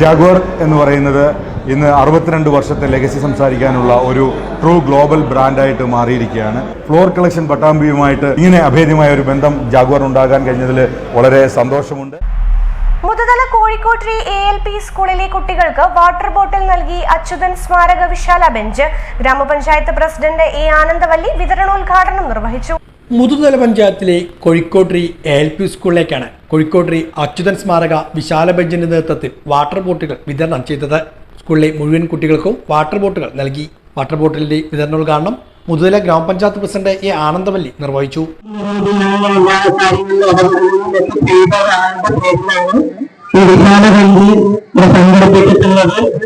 Jaguar എന്ന് പറയുന്നത് ഇന്ന് അറുപത്തിരണ്ട് വർഷത്തെ ലെഗസി സംസാരിക്കാനുള്ള ഒരു ട്രൂ ഗ്ലോബൽ ബ്രാൻഡായിട്ട് മാറിയിരിക്കുകയാണ്. ഫ്ലോർ കളക്ഷൻ പട്ടാമ്പിയുമായിട്ട് ഇങ്ങനെ അഭേദ്യമായ ഒരു ബന്ധം ജാഗ്വർ ഉണ്ടാകാൻ കഴിഞ്ഞതിൽ വളരെ സന്തോഷമുണ്ട്. മുതതല കോഴിക്കോട്ടി എ എൽ പി സ്കൂളിലെ കുട്ടികൾക്ക് വാട്ടർ ബോട്ടിൽ നൽകി അച്യുതൻ സ്മാരക വിശാല ബെഞ്ച് ഗ്രാമപഞ്ചായത്ത് പ്രസിഡന്റ് എ ആനന്ദവല്ലി വിതരണോദ്ഘാടനം നിർവഹിച്ചു. മുതുതല പഞ്ചായത്തിലെ കോഴിക്കോട്രി എൽ പി സ്കൂളിലേക്കാണ് കോഴിക്കോട്രി അച്യുതൻ സ്മാരക വിശാല ബെഞ്ചിന്റെ നേതൃത്വത്തിൽ വാട്ടർ ബോട്ടുകൾ വിതരണം ചെയ്തത്. സ്കൂളിലെ മുഴുവൻ കുട്ടികൾക്കും വാട്ടർ ബോട്ടുകൾ നൽകി. വാട്ടർ ബോട്ടിലിന്റെ വിതരണോദ്ഘാടനം മുതുതല ഗ്രാമപഞ്ചായത്ത് പ്രസിഡന്റ് എ ആനന്ദവല്ലി നിർവഹിച്ചു. സംഘടിപ്പിച്ചിട്ടുള്ളത്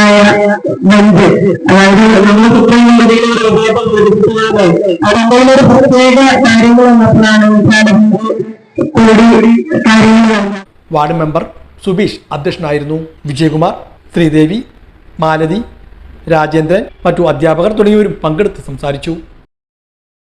വിശാലമായ ബന്ധ്. അതായത് നമ്മുടെ വിജയപ്പം ലഭിച്ചതാണ് അതെന്തെങ്കിലും ഒരു പ്രത്യേക കാര്യങ്ങൾ വന്നപ്പോഴാണ് കൂടി കാര്യങ്ങൾ വാർഡ് മെമ്പർ സുബീഷ് അധ്യക്ഷനായിരുന്നു. വിജയകുമാർ ശ്രീദേവി മാലതി രാജേന്ദ്രൻ മറ്റു അധ്യാപകർ തുടങ്ങിയവരും പങ്കെടുത്ത് സംസാരിച്ചു.